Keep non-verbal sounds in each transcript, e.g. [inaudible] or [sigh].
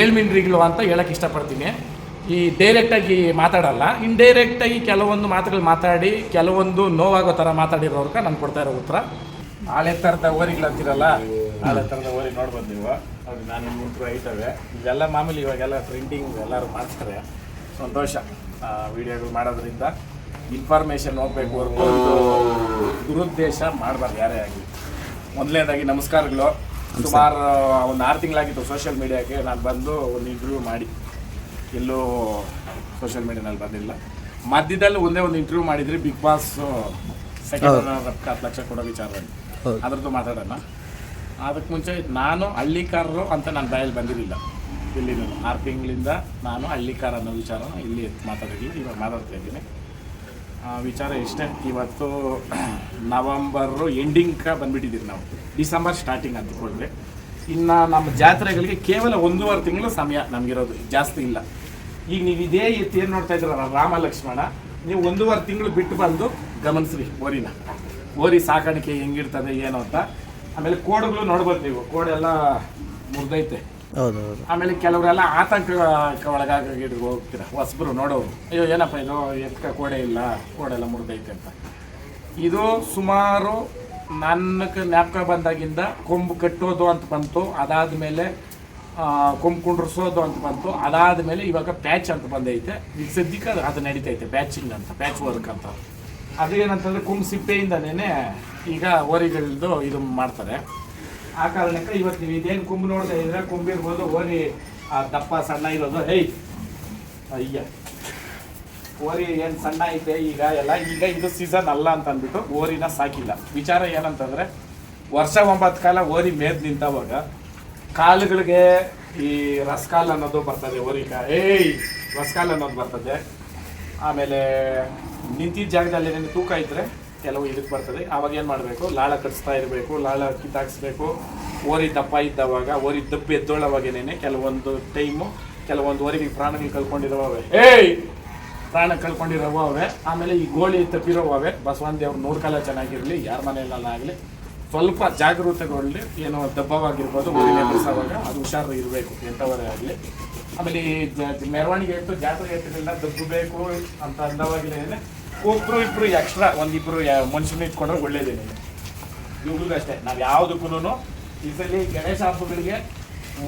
ಏಳ್ಮಿನ್ರಿಗಳು ಅಂತ ಹೇಳಕ್ಕೆ ಇಷ್ಟಪಡ್ತೀನಿ. ಈ ಡೈರೆಕ್ಟಾಗಿ ಮಾತಾಡಲ್ಲ. ಇಂಡೈರೆಕ್ಟಾಗಿ ಕೆಲವೊಂದು ಮಾತುಗಳು ಮಾತಾಡಿ, ಕೆಲವೊಂದು ನೋವಾಗೋ ಥರ ಮಾತಾಡಿರೋರ್ಗೆ ನಾನು ಕೊಡ್ತಾ ಇರೋ ಉತ್ತರ. ಹಳೆ ಥರದ ಓರಿಗಳು ಅಂತಿರಲ್ಲ ಹಳೆ ಥರದ ಓರಿ ನೋಡ್ಬೋದು ನೀವು. ಅವ್ರು ನಾನು ಇಂಟ್ರು ಐತವೆ ಇವೆಲ್ಲ ಮಾಮೂಲಿ ಇವಾಗೆಲ್ಲ ಪ್ರಿಂಟಿಂಗ್ ಎಲ್ಲರೂ ಮಾಡ್ತಾರೆ. ಸಂತೋಷ ವಿಡಿಯೋಗಳು ಮಾಡೋದ್ರಿಂದ ಇನ್ಫಾರ್ಮೇಷನ್ ಹೋಗ್ಬೇಕು ಹೊರತು ದುರುದ್ದೇಶ ಮಾಡಬಾರ್ದು ಯಾರೇ ಆಗಲಿ. ಮೊದಲನೇದಾಗಿ ನಮಸ್ಕಾರಗಳು. ಸುಮಾರು ಒಂದು ಆರು ತಿಂಗಳಾಗಿತ್ತು ಸೋಷಿಯಲ್ ಮೀಡಿಯಾಕ್ಕೆ ನಾನು ಬಂದು ಒಂದು ಇಂಟರ್ವ್ಯೂ ಮಾಡಿ. ಎಲ್ಲೂ ಸೋಷಿಯಲ್ ಮೀಡಿಯಾನಲ್ಲಿ ಬಂದಿಲ್ಲ. ಮಧ್ಯದಲ್ಲಿ ಒಂದೇ ಒಂದು ಇಂಟರ್ವ್ಯೂ ಮಾಡಿದ್ರಿ ಬಿಗ್ ಬಾಸ್ ಸೆಕೆಂಡ್ ಹತ್ತು ಲಕ್ಷ ಕೊಡೋ ಹೌದು. ಅದ್ರದ್ದು ಮಾತಾಡೋಣ. ಅದಕ್ಕೆ ಮುಂಚೆ ನಾನು ಹಳ್ಳಿಕಾರರು ಅಂತ ನಾನು ಬಾಯಲ್ಲಿ ಬಂದಿರಲಿಲ್ಲ. ಇಲ್ಲಿ ಆರು ತಿಂಗಳಿಂದ ನಾನು ಹಳ್ಳಿಕಾರ ಅನ್ನೋ ವಿಚಾರನ ಇಲ್ಲಿ ಎತ್ತು ಮಾತಾಡಿದ್ದೀನಿ ಇವಾಗ ಮಾತಾಡ್ತಾ ಇದ್ದೀನಿ. ವಿಚಾರ ಇಷ್ಟೇ ಇವತ್ತು [clears throat] ನವಂಬರು ಎಂಡಿಂಗ್ ಬಂದ್ಬಿಟ್ಟಿದ್ದೀರಿ ನಾವು. ಡಿಸೆಂಬರ್ ಸ್ಟಾರ್ಟಿಂಗ್ ಅಂದ್ಕೊಂಡ್ರೆ ಇನ್ನು ನಮ್ಮ ಜಾತ್ರೆಗಳಿಗೆ ಕೇವಲ ಒಂದೂವರೆ ತಿಂಗಳು ಸಮಯ ನಮಗಿರೋದು ಜಾಸ್ತಿ ಇಲ್ಲ. ಈಗ ನೀವು ಇದೇ ಎತ್ತಿ ಏನು ನೋಡ್ತಾ ಇದ್ದೀರಲ್ಲ ರಾಮ ಲಕ್ಷ್ಮಣ ನೀವು ಒಂದೂವರೆ ತಿಂಗಳು ಬಿಟ್ಟು ಬಂದು ಗಮನಿಸ್ರಿ ಓರಿನ. ಓರಿ ಸಾಕಾಣಿಕೆ ಹೆಂಗಿರ್ತದೆ ಏನು ಅಂತ. ಆಮೇಲೆ ಕೋಡುಗಳು ನೋಡ್ಬೋದು ನೀವು ಕೋಡೆಲ್ಲ ಮುರಿದೈತೆ. ಹೌದು ಹೌದು. ಆಮೇಲೆ ಕೆಲವರೆಲ್ಲ ಆತಂಕ ಒಳಗಾಗಿ ಹೋಗ್ತೀರ. ಹೊಸಬ್ರು ನೋಡೋರು ಅಯ್ಯೋ ಏನಪ್ಪ ಇದು ಎತ್ಕ ಕೋಡೆ ಇಲ್ಲ ಕೋಡೆಲ್ಲ ಮುರಿದೈತೆ ಅಂತ. ಇದು ಸುಮಾರು ನನ್ನಕ್ಕೆ ಜ್ಞಾಪಕ ಬಂದಾಗಿಂದ ಕೊಂಬು ಕಟ್ಟೋದು ಅಂತ ಬಂತು, ಅದಾದ ಮೇಲೆ ಕೊಂಬು ಕುಂಡ್ರಿಸೋದು ಅಂತ ಬಂತು ಅದಾದಮೇಲೆ ಇವಾಗ ಪ್ಯಾಚ್ ಅಂತ ಬಂದೈತೆ. ಈಗ ಸದ್ಯಕ್ಕೆ ಅದು- ನಡೀತೈತೆ, ಪ್ಯಾಚಿಂಗ್ ಅಂತ, ಪ್ಯಾಚ್ ವರ್ಕ್ ಅಂತ. ಅದು ಏನಂತಂದ್ರೆ ಕೊಂಬು ಸಿಪ್ಪೆಯಿಂದನೇ ಈಗ ಓರಿಗಳದ್ದು ಇದು ಮಾಡ್ತಾರೆ. ಆ ಕಾರಣಕ್ಕೆ ಇವತ್ತು ನೀವು ಇದೇನು ಕೊಂಬು ನೋಡ್ತಾ ಇದ್ರೆ ಕೊಂಬಿರ್ಬೋದು ಓರಿ ದಪ್ಪ, ಸಣ್ಣ ಇರೋದು, ಹೇಯ್, ಅಯ್ಯ. ಓರಿ ಏನು ಸಣ್ಣ ಐತೆ ಈಗ ಎಲ್ಲ, ಈಗ ಇದು ಸೀಸನ್ ಅಲ್ಲ ಅಂತ ಅಂದ್ಬಿಟ್ಟು ಓರಿನ ಸಾಕಿಲ್ಲ. ವಿಚಾರ ಏನಂತಂದ್ರೆ, ವರ್ಷ ಒಂಬತ್ತು ಕಾಲ ಓರಿ ಮೇದ್ ನಿಂತವಾಗ ಕಾಲುಗಳಿಗೆ ಈ ರಸ್ಕಾಲ್ ಅನ್ನೋದು ಬರ್ತದೆ ಓರಿಕ. ಏಯ್ ರಸ್ಕಾಲ್ ಅನ್ನೋದು ಬರ್ತದೆ. ಆಮೇಲೆ ನಿಂತಿದ್ದ ಜಾಗದಲ್ಲಿ ಏನೇನು ತೂಕ ಇದ್ರೆ ಕೆಲವು ಇದಕ್ಕೆ ಬರ್ತದೆ. ಆವಾಗ ಏನು ಮಾಡಬೇಕು? ಲಾಳ ಕಟ್ಸ್ತಾ ಇರಬೇಕು, ಲಾಳ ಕಿತ್ತಾಕ್ಸ್ಬೇಕು. ಓರಿ ದಪ್ಪ ಇದ್ದವಾಗ, ಓರಿ ದಪ್ಪ ಎದ್ದೋಳವಾಗೇನೇನೆ ಕೆಲವೊಂದು ಟೈಮು ಕೆಲವೊಂದು ಓರಿಗೆ ಪ್ರಾಣಗಳು ಕಲ್ಕೊಂಡಿರುವ ಏಯ್ ಪ್ರಾಣ ಕಳ್ಕೊಂಡಿರೋವೆ ಆಮೇಲೆ ಈ ಗೋಳಿ ತಪ್ಪಿರೋವೇ ಬಸವನ್ ದೇವ್ರು ನೋಡ್ಕಲ್ಲ ಚೆನ್ನಾಗಿರಲಿ, ಯಾರ ಮನೆಯಲ್ಲಾಗಲಿ ಸ್ವಲ್ಪ ಜಾಗೃತಗೊಳ್ಳಿ ಏನೋ ದಬ್ಬವಾಗಿರ್ಬೋದು, ಊರಿನ ಬಸವಾಗ ಅದು ಹುಷಾರು ಇರಬೇಕು, ಎಂಥವರೇ ಆಗಲಿ. ಆಮೇಲೆ ಈ ಮೆರವಣಿಗೆ ಇತ್ತು, ಜಾತ್ರೆ ಎತ್ತಲಿಲ್ಲ ದಬ್ಬಬೇಕು ಅಂತ ಅಂದವಾಗಲೇ ಒಬ್ರು ಇಬ್ರು ಎಕ್ಸ್ಟ್ರಾ ಒಂದಿಬ್ರು ಮನುಷ್ಯನ ಇಟ್ಕೊಂಡ್ರೆ ಒಳ್ಳೇದೇನೆ. ಇವ್ರಿಗೂ ಅಷ್ಟೇ. ನಾವು ಯಾವುದಕ್ಕೂ ಇದರಲ್ಲಿ ಗಣೇಶ ಹಬ್ಬಗಳಿಗೆ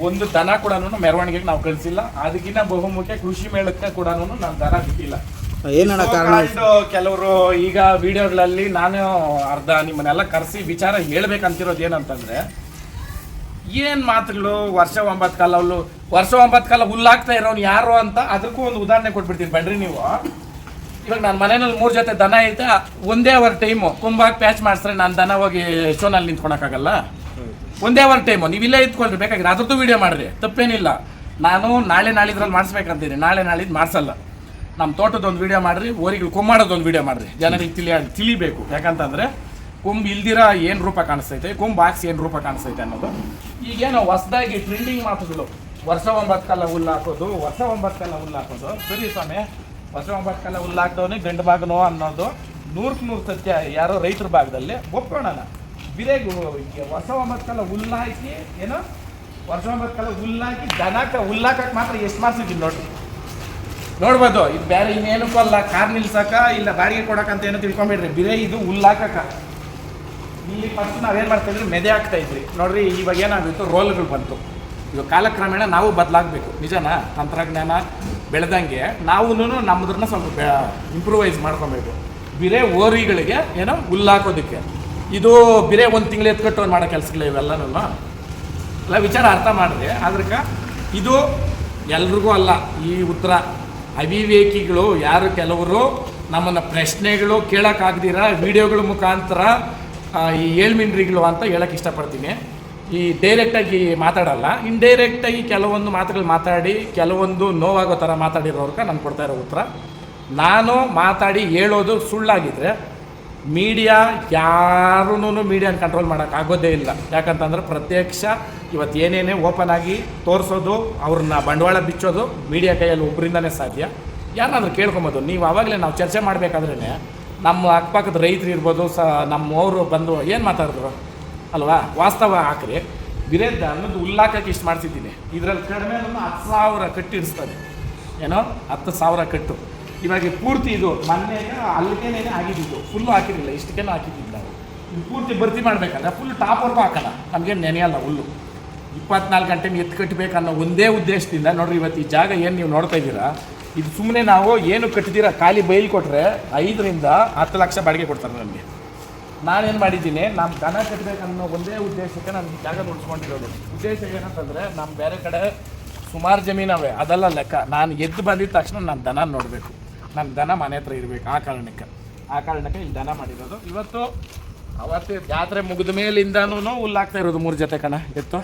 ಒಂದು ದನ ಕೂಡ ಮೆರವಣಿಗೆಗೆ ನಾವು ಕಳಿಸಿಲ್ಲ. ಅದಕ್ಕಿಂತ ಬಹುಮುಖ್ಯ ಕೃಷಿ ಮೇಳಕ್ಕೆ ಕೂಡ ನಾನು ದನ ಬಿಟ್ಟಿಲ್ಲ. ಏನಣ್ಣ ಕಾರಣ ಕೆಲವರು ಈಗ ವಿಡಿಯೋಗಳಲ್ಲಿ ನಾನು ಅರ್ಧ ನಿಮ್ಮನ್ನೆಲ್ಲ ಕರೆಸಿ ವಿಚಾರ ಹೇಳ್ಬೇಕಂತಿರೋದು ಏನಂತಂದ್ರೆ ಏನ್ ಮಾತುಗಳು ವರ್ಷ ಒಂಬತ್ತು ಕಾಲ ಹುಲ್ಲು ವರ್ಷ ಒಂಬತ್ತು ಕಾಲ ಹುಲ್ಲಾಗ್ತಾ ಇರೋನು ಯಾರು ಅಂತ ಅದಕ್ಕೂ ಒಂದು ಉದಾಹರಣೆ ಕೊಟ್ಬಿಡ್ತೀನಿ. ಬನ್ರಿ ನೀವು. ಇವಾಗ ನನ್ನ ಮನೆಯಲ್ಲಿ ಮೂರು ಜೊತೆ ದನ ಐತೆ ಒಂದೇ ಅವರ್ ಟೈಮು ಕುಂಬಾಗಿ ಪ್ಯಾಚ್ ಮಾಡಿಸ್ರೆ ನಾನು ದನ ಹೋಗಿ ಶೋನಲ್ಲಿ ನಿಂತ್ಕೊಳಕ್ಕಾಗಲ್ಲ? ಒಂದೇ ಒಂದು ಟೈಮು ನೀವು ಇಲ್ಲೇ ಇದ್ಕೊಳ್ರಿ, ಬೇಕಾಗಿದ್ರೆ ಅದ್ರದ್ದು ವೀಡಿಯೋ ಮಾಡ್ರಿ. ತಪ್ಪೇನಿಲ್ಲ. ನಾನು ನಾಳೆ ನಾಳಿದ್ರಲ್ಲಿ ಮಾಡಿಸ್ಬೇಕಂತೀನಿ. ನಾಳೆ ನಾಳಿದ್ದು ಮಾಡಿಸಲ್ಲ. ನಮ್ಮ ತೋಟದೊಂದು ವೀಡಿಯೋ ಮಾಡಿರಿ ಓರಿಗಳು ಕುಂಬಾಡೋದೊಂದು ವೀಡಿಯೋ ಮಾಡಿರಿ. ಜನರಿಗೆ ತಿಳಿ ತಿಳಿಬೇಕು. ಯಾಕಂತಂದರೆ, ಕೊಂಬು ಇಲ್ದಿರ ಏನು ರೂಪ ಕಾಣಿಸ್ತೈತೆ? ಕೊಂಬು ಹಾಕ್ಸಿ ಏನು ರೂಪ ಕಾಣಿಸ್ತೈತೆ ಅನ್ನೋದು. ಈಗೇನು ಹೊಸದಾಗಿ ಟ್ರೆಂಡಿಂಗ್ ಮಾತುಗಳು. ವರ್ಷ ಒಂಬತ್ತು ಕಾಲ ಹುಲ್ಲು ಹಾಕೋದು, ವರ್ಷ ಒಂಬತ್ತು ಕಾಲ ಹುಲ್ಲು ಹಾಕೋದು. ಸರಿ ಸ್ವಾಮಿ, ವರ್ಷ ಒಂಬತ್ತು ಕಾಲ ಹುಲ್ಲು ಹಾಕ್ದವನೇ ಗಂಡು ಭಾಗನೋ ಅನ್ನೋದು ನೂರಕ್ಕೆ ನೂರು ಸತ್ಯ ಯಾರೋ ರೈತರ ಭಾಗದಲ್ಲಿ ಒಪ್ಕೊಳ್ಳೋಣ ಬಿರೇಗು ಹೊಸ ಹುಲ್ಲು ಹಾಕಿ, ಏನೋ? ವರ್ಷ ಒಂಬತ್ತು ಹುಲ್ಲಾಕಿ ಹುಲ್ಲು ಹಾಕಿ ದನಕ ಹುಲ್ಲಾಕಕ್ಕೆ ಮಾತ್ರ ಎಷ್ಟು ಮಾಡ್ಸಿದ್ದೀನಿ ನೋಡ್ರಿ? ನೋಡ್ಬೋದು, ಇದು ಬೇರೆ ಇನ್ನೇನಕ್ಕೂ ಅಲ್ಲ, ಕಾರ್ ನಿಲ್ಸಕ ಇಲ್ಲ ಬಾಡಿಗೆ ಕೊಡಕಂತ ಏನೋ ತಿಳ್ಕೊಂಬಿಡ್ರಿ. ಬಿರೆ ಇದು ಹುಲ್ಲಾಕಕ್ಕ ಇಲ್ಲಿ ಫಸ್ಟ್ ನಾವೇನು ಮಾಡ್ತಾ ಇದ್ರಿ ಮೆದೆ ಇದ್ರಿ. ನೋಡ್ರಿ, ಇವಾಗ ಏನಾಗಿತ್ತು ರೋಲ್ಗಳು ಬಂತು. ಇವಾಗ ಕಾಲಕ್ರಮೇಣ ನಾವು ಬದಲಾಗಬೇಕು. ನಿಜನಾ? ತಂತ್ರಜ್ಞಾನ ಬೆಳೆದಂಗೆ ನಾವು ನಮ್ಮದ್ರನ್ನ ಸ್ವಲ್ಪ ಇಂಪ್ರೂವೈಸ್ ಮಾಡ್ಕೊಬೇಕು. ಬಿರೆ ಓರಿಗಳಿಗೆ ಏನೋ ಹುಲ್ಲಾಕೋದಕ್ಕೆ ಇದು ಬಿರೆ ಒಂದು ತಿಂಗಳು ಎತ್ಕಟ್ಟು ಮಾಡೋ ಕೆಲಸಗಳು ಇವೆಲ್ಲನೂ ಎಲ್ಲ ವಿಚಾರ ಅರ್ಥ ಮಾಡಿದೆ. ಆದ್ರಕ್ಕೆ ಇದು ಎಲ್ರಿಗೂ ಅಲ್ಲ. ಈ ಉತ್ತರ ಅವಿವೇಕಿಗಳು ಯಾರು ಕೆಲವರು ನಮ್ಮನ್ನು ಪ್ರಶ್ನೆಗಳು ಕೇಳೋಕ್ಕಾಗ್ದಿರ ವಿಡಿಯೋಗಳ ಮುಖಾಂತರ ಈ ಏಳ್ಮಿನ್ರಿಗಳು ಅಂತ ಹೇಳಕ್ಕೆ ಇಷ್ಟಪಡ್ತೀನಿ. ಈ ಡೈರೆಕ್ಟಾಗಿ ಮಾತಾಡಲ್ಲ. ಇಂಡೈರೆಕ್ಟಾಗಿ ಕೆಲವೊಂದು ಮಾತುಗಳು ಮಾತಾಡಿ, ಕೆಲವೊಂದು ನೋವಾಗೋ ಥರ ಮಾತಾಡಿರೋರ್ಗೆ ನಾನು ಕೊಡ್ತಾ ಇರೋ ಉತ್ತರ. ನಾನು ಮಾತಾಡಿ ಹೇಳೋದು ಸುಳ್ಳಾಗಿದ್ದರೆ ಮೀಡಿಯಾ ಯಾರೂ ಮೀಡಿಯಾನ ಕಂಟ್ರೋಲ್ ಮಾಡೋಕ್ಕಾಗೋದೇ ಇಲ್ಲ. ಯಾಕಂತಂದ್ರೆ ಪ್ರತ್ಯಕ್ಷ ಇವತ್ತು ಏನೇನೇ ಓಪನ್ ಆಗಿ ತೋರಿಸೋದು, ಅವ್ರನ್ನ ಬಂಡವಾಳ ಬಿಚ್ಚೋದು ಮೀಡಿಯಾ ಕೈಯಲ್ಲಿ ಒಬ್ಬರಿಂದನೇ ಸಾಧ್ಯ. ಯಾರನ್ನಾದ್ರೂ ಕೇಳ್ಕೊಬೋದು. ನೀವು ಆವಾಗಲೇ ನಾವು ಚರ್ಚೆ ಮಾಡಬೇಕಾದ್ರೇ ನಮ್ಮ ಅಕ್ಕಪಕ್ಕದ ರೈತರು ಇರ್ಬೋದು, ಸ ನಮ್ಮವರು ಬಂದು ಏನು ಮಾತಾಡಿದ್ರು? ಅಲ್ವಾ? ವಾಸ್ತವ ಹಾಕ್ರಿ. ವಿರೇಂದ್ರ ಅನ್ನೋದು ಉಲ್ಲಾಕಕ್ಕೆ ಇಷ್ಟು ಮಾಡ್ತಿದ್ದೀನಿ. ಇದರಲ್ಲಿ ಕಡಿಮೆ ಹತ್ತು ಸಾವಿರ ಕಟ್ಟಿ ಇಡಿಸ್ತದೆ ಏನೋ ಹತ್ತು ಸಾವಿರ ಕಟ್ಟು. ಇವಾಗ ಪೂರ್ತಿ ಇದು ಮೊನ್ನೆ ಅಲ್ಲಿಗೇನೇನೆ ಆಗಿದ್ದು ಫುಲ್ಲು ಹಾಕಿರಲಿಲ್ಲ ಇಷ್ಟಕ್ಕೇನು ಹಾಕಿದ್ದಿಲ್ಲ ನಾವು. ಇದು ಪೂರ್ತಿ ಭರ್ತಿ ಮಾಡಬೇಕಲ್ಲ ಫುಲ್ ಟಾಪ್ವರೆಗೂ ಹಾಕಲ್ಲ. ನಮಗೇನು ನೆನೆಯಲ್ಲ ಹುಲ್ಲು. ಇಪ್ಪತ್ನಾಲ್ಕು ಗಂಟೆ ಎತ್ತು ಕಟ್ಟಬೇಕನ್ನೋ ಒಂದೇ ಉದ್ದೇಶದಿಂದ ನೋಡ್ರಿ, ಇವತ್ತು ಈ ಜಾಗ ಏನು ನೀವು ನೋಡ್ತಾ ಇದ್ದೀರಾ? ಇದು ಸುಮ್ಮನೆ ನಾವು ಏನು ಕಟ್ಟಿದ್ದೀರಾ? ಖಾಲಿ ಬೈಲ್ ಕೊಟ್ಟರೆ ಐದರಿಂದ ಹತ್ತು ಲಕ್ಷ ಬಾಡಿಗೆ ಕೊಡ್ತಾರೆ ನಮಗೆ. ನಾನೇನು ಮಾಡಿದ್ದೀನಿ ನಮ್ಮ ದನ ಕಟ್ಟಬೇಕನ್ನೋ ಒಂದೇ ಉದ್ದೇಶಕ್ಕೆ ನಾನು ಜಾಗ ನೋಡಿಸ್ಕೊಂಡಿರೋದು. ಉದ್ದೇಶ ಏನಂತಂದರೆ ನಮ್ಮ ಬೇರೆ ಕಡೆ ಸುಮಾರು ಜಮೀನವೆ, ಅದೆಲ್ಲ ಲೆಕ್ಕ. ನಾನು ಎದ್ದು ಬಂದಿದ್ದ ತಕ್ಷಣ ನಾನು ದನ ನೋಡಬೇಕು. ನನ್ನ ದನ ಮನೆ ಹತ್ರ ಇರಬೇಕು, ಆ ಕಾರಣಕ್ಕೆ. ಆ ಕಾರಣಕ್ಕೆ ಇಲ್ಲಿ ದನ ಮಾಡಿರೋದು. ಇವತ್ತು ಅವತ್ತೇ ಜಾತ್ರೆ ಮುಗಿದ ಮೇಲಿಂದನೂ ಹುಲ್ಲಾಗ್ತಾ ಇರೋದು ಮೂರು ಜೊತೆ ಕಣ, ಎತ್ತು.